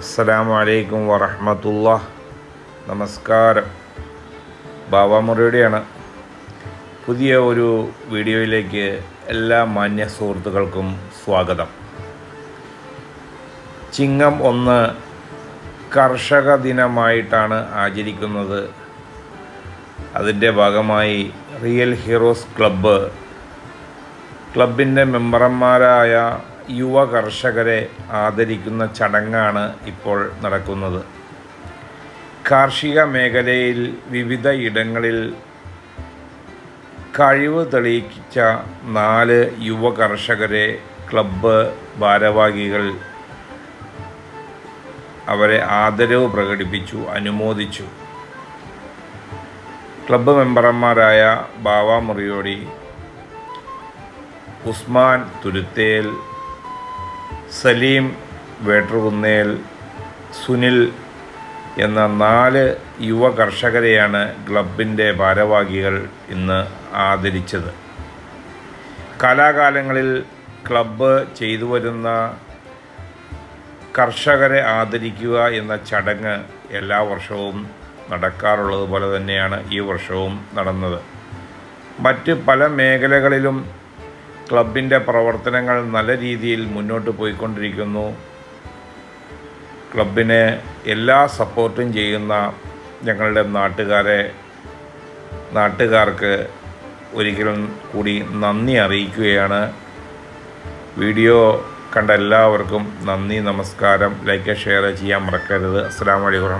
അസ്സലാമു അലൈക്കും വറഹമത്തുള്ള നമസ്കാരം. ബാബാമുറിയുടെയാണ് പുതിയ ഒരു വീഡിയോയിലേക്ക് എല്ലാ മാന്യ സുഹൃത്തുക്കൾക്കും സ്വാഗതം. ചിങ്ങം ഒന്ന് കർഷക ദിനമായിട്ടാണ് ആചരിക്കുന്നത്. അതിന്റെ ഭാഗമായി റിയൽ ഹീറോസ് ക്ലബ്ബ്. ക്ലബിന്റെ മെമ്പർമാരായ യുവ കർഷകരെ ആദരിക്കുന്ന ചടങ്ങാണ് ഇപ്പോൾ നടക്കുന്നത്. കാർഷിക മേഖലയിൽ വിവിധ ഇടങ്ങളിൽ കഴിവ് തെളിയിച്ച നാല് യുവ കർഷകരെ ക്ലബ്ബ് ഭാരവാഹികൾ അവരെ ആദരവ് പ്രകടിപ്പിച്ചു അനുമോദിച്ചു. ക്ലബ്ബ് മെമ്പർമാരായ ബാവ മുറിയോടി ഉസ്മാൻ തുരുത്തേൽ സലീം വേട്ടറുകുന്നേൽ സുനിൽ എന്ന നാല് യുവ കർഷകരെയാണ് ക്ലബിന്റെ ഭാരവാഹികൾ ഇന്ന് ആദരിച്ചത്. കാലാകാലങ്ങളിൽ ക്ലബ്ബ് ചെയ്തു വരുന്ന കർഷകരെ ആദരിക്കുക എന്ന ചടങ്ങ് എല്ലാ വർഷവും നടക്കാറുള്ളതുപോലെ തന്നെയാണ് ഈ വർഷവും നടന്നത്. മറ്റ് പല മേഖലകളിലും ക്ലബിന്റെ പ്രവർത്തനങ്ങൾ നല്ല രീതിയിൽ മുന്നോട്ട് പോയിക്കൊണ്ടിരിക്കുന്നു. ക്ലബിന് എല്ലാ സപ്പോർട്ടും ചെയ്യുന്ന ഞങ്ങളുടെ നാട്ടുകാരെ നാട്ടുകാർക്ക് ഒരിക്കലും കൂടി നന്ദി അറിയിക്കുകയാണ്. വീഡിയോ കണ്ട എല്ലാവർക്കും നന്ദി നമസ്കാരം. ലൈക്ക് ഷെയർ ചെയ്യാൻ മറക്കരുത്. അസ്സാം വലൈക്കും